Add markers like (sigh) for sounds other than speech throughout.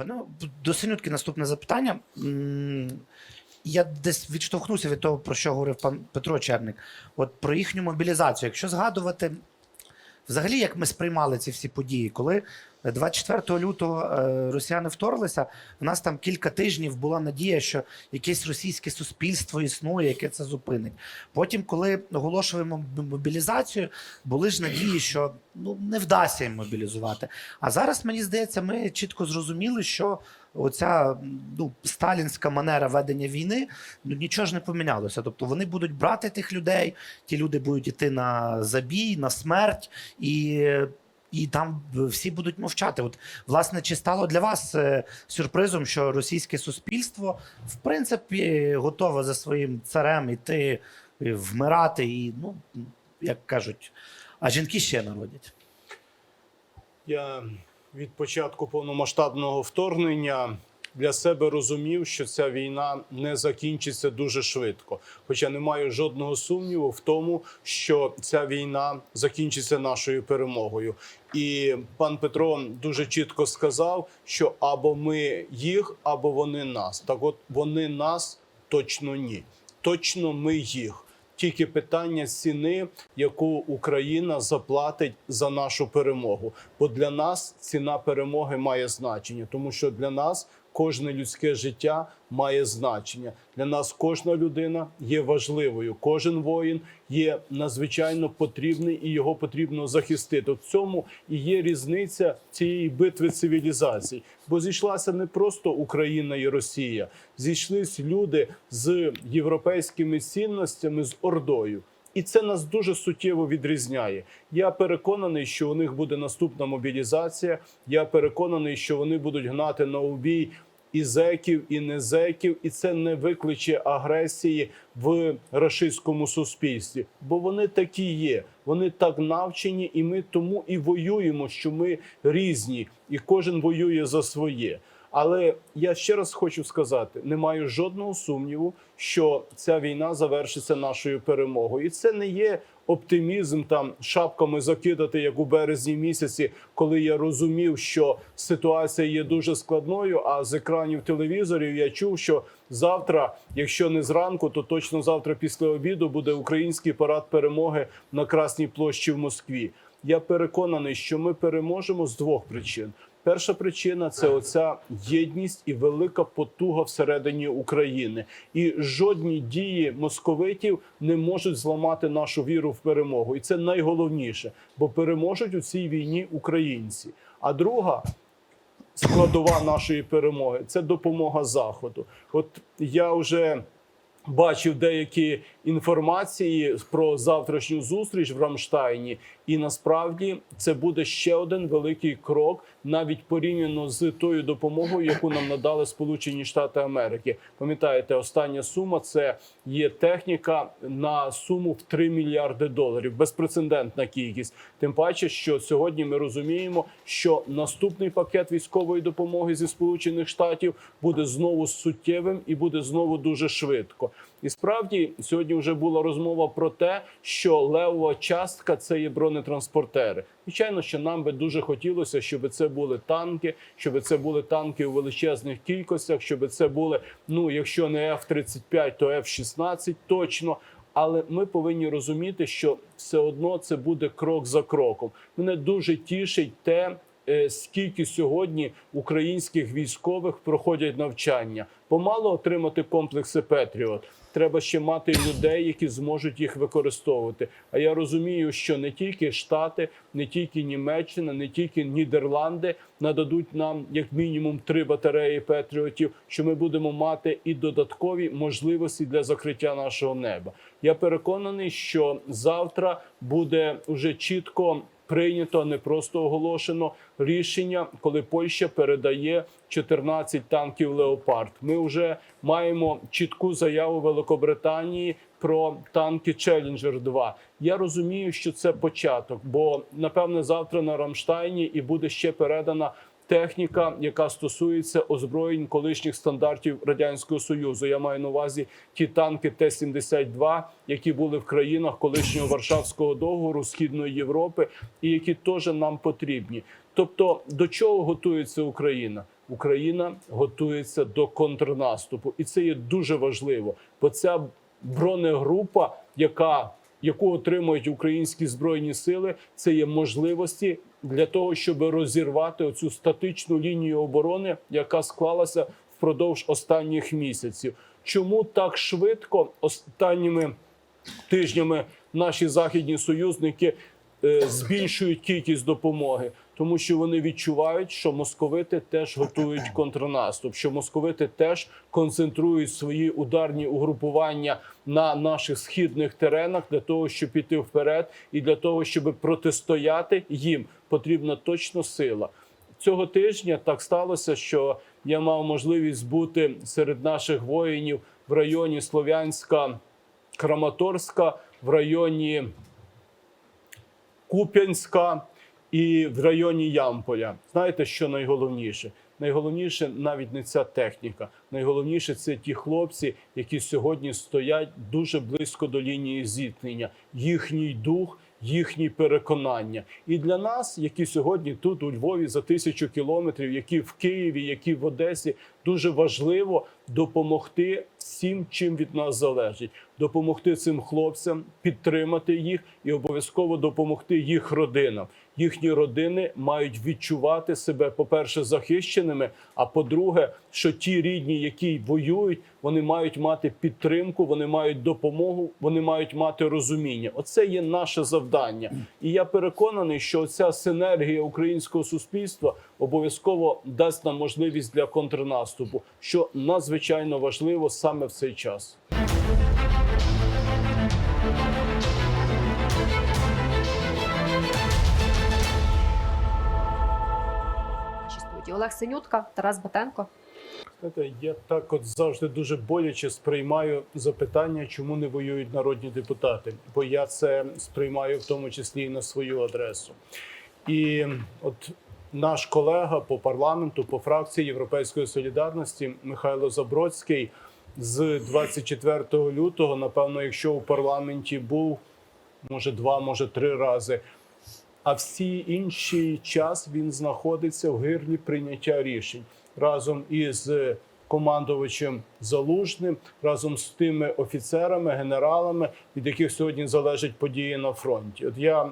Пане до синютки наступне запитання. Я десь відштовхнувся від того, про що говорив пан Петро Черник. От про їхню мобілізацію. Якщо згадувати, взагалі, як ми сприймали ці всі події, коли 24 лютого е, росіяни вторглися, в нас там кілька тижнів була надія, що якесь російське суспільство існує, яке це зупинить. Потім, коли оголошуємо мобілізацію, були ж надії, що ну не вдасться їм мобілізувати. А зараз мені здається, ми чітко зрозуміли, що оця ну, сталінська манера ведення війни ну нічого ж не помінялося. Тобто вони будуть брати тих людей, ті люди будуть йти на забій, на смерть і. І там всі будуть мовчати. От, власне, чи стало для вас е, сюрпризом, що російське суспільство в принципі готове за своїм царем іти е, вмирати, і ну як кажуть, а жінки ще народять. Я від початку повномасштабного вторгнення для себе розумів, що ця війна не закінчиться дуже швидко. Хоча не маю жодного сумніву в тому, що ця війна закінчиться нашою перемогою. І пан Петро дуже чітко сказав, що або ми їх, або вони нас. Так, от вони нас точно ні. Точно ми їх. Тільки питання ціни, яку Україна заплатить за нашу перемогу. Бо для нас ціна перемоги має значення, тому що для нас кожне людське життя має значення. Для нас кожна людина є важливою. Кожен воїн є надзвичайно потрібний і його потрібно захистити. В цьому і є різниця цієї битви цивілізацій. Бо зійшлася не просто Україна і Росія, зійшлись люди з європейськими цінностями з Ордою. І це нас дуже суттєво відрізняє. Я переконаний, що у них буде наступна мобілізація. Я переконаний, що вони будуть гнати на убій і зеків, і не зеків, і це не викличе агресії в рашистському суспільстві, бо вони такі є. Вони так навчені, і ми тому і воюємо, що ми різні, і кожен воює за своє. Але я ще раз хочу сказати: не маю жодного сумніву, що ця війна завершиться нашою перемогою, і це не є оптимізм там шапками закидати, як у березні місяці, коли я розумів, що ситуація є дуже складною. А з екранів телевізорів я чув, що завтра, якщо не зранку, то точно завтра після обіду буде український парад перемоги на Красній площі в Москві. Я переконаний, що ми переможемо з двох причин. Перша причина це оця єдність і велика потуга всередині України. І жодні дії московитів не можуть зламати нашу віру в перемогу. І це найголовніше, бо переможуть у цій війні українці. А друга складова нашої перемоги це допомога заходу. От я вже бачив деякі інформації про завтрашню зустріч в Рамштайні, і насправді це буде ще один великий крок, навіть порівняно з тою допомогою, яку нам надали Сполучені Штати Америки. Пам'ятаєте, остання сума це є техніка на суму в 3 мільярди доларів. Безпрецедентна кількість. Тим паче, що сьогодні ми розуміємо, що наступний пакет військової допомоги зі Сполучених Штатів буде знову суттєвим і буде знову дуже швидко. І справді сьогодні вже була розмова про те, що левова частка це є бронетранспортери. Звичайно, що нам би дуже хотілося, щоб це були танки, щоб це були танки у величезних кількостях, щоб це були, ну якщо не F-35, то F-16 точно. Але ми повинні розуміти, що все одно це буде крок за кроком. Мене дуже тішить те, е, скільки сьогодні українських військових проходять навчання. Помало отримати комплекси Петріот. Треба ще мати людей, які зможуть їх використовувати. А я розумію, що не тільки Штати, не тільки Німеччина, не тільки Нідерланди нададуть нам як мінімум три батареї Петріотів, що ми будемо мати і додаткові можливості для закриття нашого неба. Я переконаний, що завтра буде уже чітко прийнято, не просто оголошено рішення, коли Польща передає 14 танків Леопард. Ми вже маємо чітку заяву Великобританії про танки Челленджер 2 Я розумію, що це початок, бо напевне завтра на Рамштайні і буде ще передана. Техніка, яка стосується озброєнь колишніх стандартів радянського союзу, я маю на увазі ті танки Т-72, які були в країнах колишнього Варшавського договору східної Європи, і які теж нам потрібні. Тобто, до чого готується Україна? Україна готується до контрнаступу, і це є дуже важливо. Бо ця бронегрупа, яка яку отримують українські збройні сили, це є можливості для того, щоб розірвати оцю статичну лінію оборони, яка склалася впродовж останніх місяців. Чому так швидко останніми тижнями наші західні союзники е, збільшують кількість допомоги, тому що вони відчувають, що московити теж готують (clears throat) контрнаступ, що московити теж концентрують свої ударні угрупування на наших східних теренах для того, щоб піти вперед, і для того, щоб протистояти їм, потрібна точно сила. Цього тижня так сталося, що я мав можливість бути серед наших воїнів в районі Слов'янська. Краматорська, в районі Куп'янська і в районі Ямполя. Знаєте, що найголовніше? Найголовніше навіть не ця техніка. Найголовніше це ті хлопці, які сьогодні стоять дуже близько до лінії зіткнення, їхній дух. Їхні переконання, і для нас, які сьогодні тут у Львові за тисячу кілометрів, які в Києві, які в Одесі, дуже важливо допомогти всім, чим від нас залежить, допомогти цим хлопцям, підтримати їх і обов'язково допомогти їх родинам. Їхні родини мають відчувати себе, по-перше, захищеними. А по-друге, що ті рідні, які воюють, вони мають мати підтримку, вони мають допомогу, вони мають мати розуміння. Оце є наше завдання. І я переконаний, що ця синергія українського суспільства обов'язково дасть нам можливість для контрнаступу, що надзвичайно важливо саме в цей час. Олег Синютка, Тарас Батенко. Я так от завжди дуже боляче сприймаю запитання, чому не воюють народні депутати, бо я це сприймаю в тому числі і на свою адресу. І от наш колега по парламенту, по фракції Європейської солідарності Михайло Забродський з 24 лютого, напевно, якщо у парламенті був може два, може три рази. А всі інший час він знаходиться в гирлі прийняття рішень разом із командувачем Залужним, разом з тими офіцерами, генералами, від яких сьогодні залежать події на фронті. От я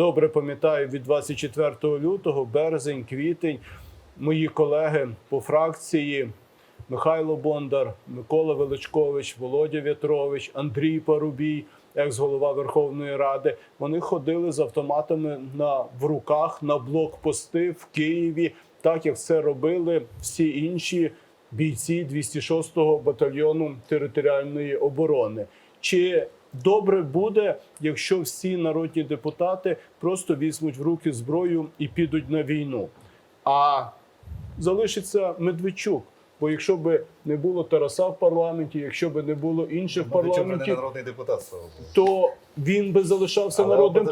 добре пам'ятаю від 24 лютого, березень, квітень, мої колеги по фракції. Михайло Бондар, Микола Величкович, Володя В'ятрович, Андрій Парубій, екс-голова Верховної Ради. Вони ходили з автоматами на в руках на блокпости в Києві, так як це робили всі інші бійці 206-го батальйону територіальної оборони. Чи добре буде, якщо всі народні депутати просто візьмуть в руки зброю і підуть на війну? А залишиться Медведчук. Бо якщо б не було Тараса в парламенті, якщо б не було інших парламентів, народний депутат, то він би залишався Але народним.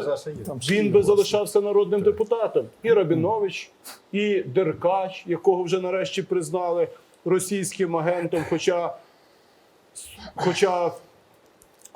Він би залишався народним депутатом. І Рабінович, і Деркач, якого вже нарешті признали російським агентом. Хоча, хоча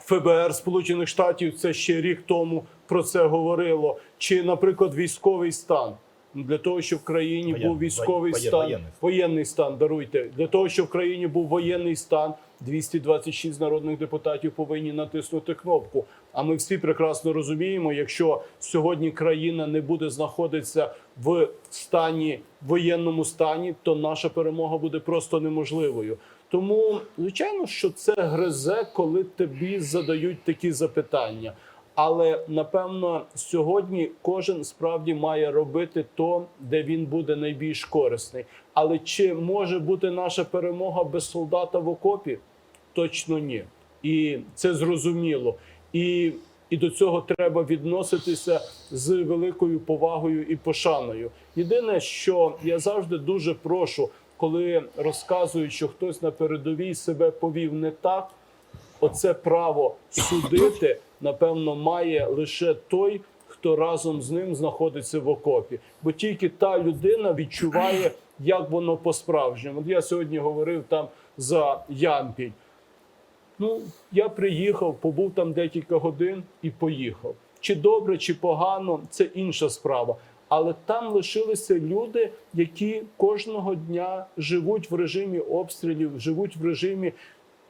ФБР Сполучених Штатів це ще рік тому про це говорило. Чи, наприклад, військовий стан. Для того, щоб в країні Воєн- був військовий воє- стан, воєнний. воєнний стан, даруйте. Для того, щоб в країні був воєнний стан, 226 народних депутатів повинні натиснути кнопку. А ми всі прекрасно розуміємо, якщо сьогодні країна не буде знаходитися в стані воєнному стані, то наша перемога буде просто неможливою. Тому, звичайно, що це гризе, коли тобі задають такі запитання. Але напевно сьогодні кожен справді має робити то, де він буде найбільш корисний. Але чи може бути наша перемога без солдата в окопі? Точно ні. І це зрозуміло. І, і до цього треба відноситися з великою повагою і пошаною. Єдине, що я завжди дуже прошу, коли розказують, що хтось на передовій себе повів не так, оце право судити, напевно, має лише той, хто разом з ним знаходиться в окопі. Бо тільки та людина відчуває, як воно по-справжньому. От я сьогодні говорив там за Ямпіль. Ну, я приїхав, побув там декілька годин і поїхав. Чи добре, чи погано, це інша справа. Але там лишилися люди, які кожного дня живуть в режимі обстрілів, живуть в режимі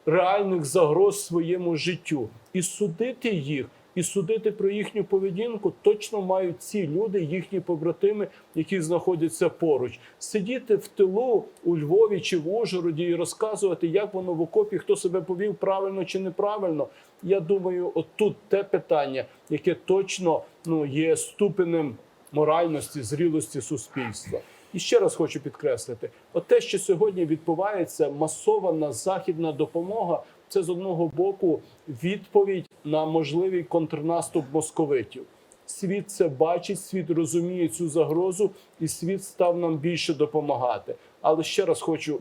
реальних загроз своєму життю. І судити їх, і судити про їхню поведінку точно мають ці люди, їхні побратими, які знаходяться поруч. Сидіти в тилу у Львові чи в Ужгороді і розказувати, як воно в окопі, хто себе повів правильно чи неправильно. Я думаю, отут те питання, яке точно ну, є ступенем моральності, зрілості суспільства. І ще раз хочу підкреслити: от те, що сьогодні відбувається, масована західна допомога, це з одного боку відповідь на можливий контрнаступ московитів. Світ це бачить, світ розуміє цю загрозу, і світ став нам більше допомагати. Але ще раз хочу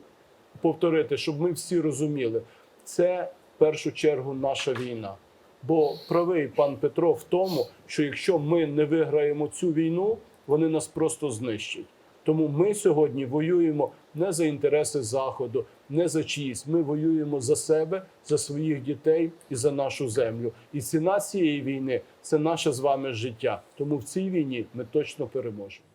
повторити, щоб ми всі розуміли, це в першу чергу наша війна. Бо правий пан Петро в тому, що якщо ми не виграємо цю війну, вони нас просто знищать. Тому ми сьогодні воюємо не за інтереси Заходу, не за чиїсь. Ми воюємо за себе, за своїх дітей і за нашу землю. І ціна цієї війни це наше з вами життя. Тому в цій війні ми точно переможемо.